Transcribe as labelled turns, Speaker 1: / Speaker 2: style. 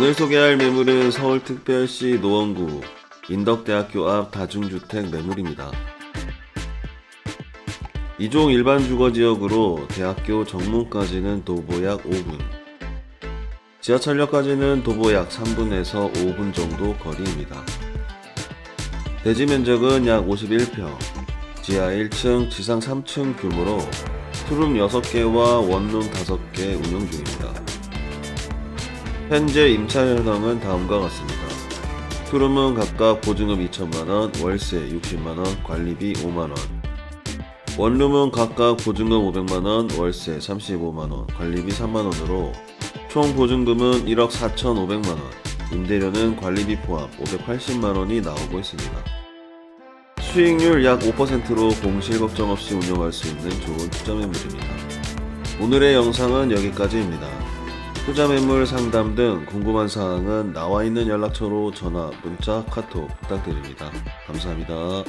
Speaker 1: 오늘 소개할 매물은 서울특별시 노원구 인덕대학교 앞 다중주택 매물입니다. 이종 일반 주거지역으로 대학교 정문까지는 도보 약 5분, 지하철역까지는 도보 약 3분에서 5분 정도 거리입니다. 대지 면적은 약 51평, 지하 1층, 지상 3층 규모로 투룸 6개와 원룸 5개 운영 중입니다. 현재 임차 현황은 다음과 같습니다. 투룸은 각각 보증금 2천만원, 월세 60만원, 관리비 5만원. 원룸은 각각 보증금 500만원, 월세 35만원, 관리비 3만원으로 총 보증금은 1억 4,500만원, 임대료는 관리비 포함 580만원이 나오고 있습니다. 수익률 약 5%로 공실 걱정 없이 운영할 수 있는 좋은 투자 매물입니다. 오늘의 영상은 여기까지입니다. 투자 매물 상담 등 궁금한 사항은 나와 있는 연락처로 전화, 문자, 카톡 부탁드립니다. 감사합니다.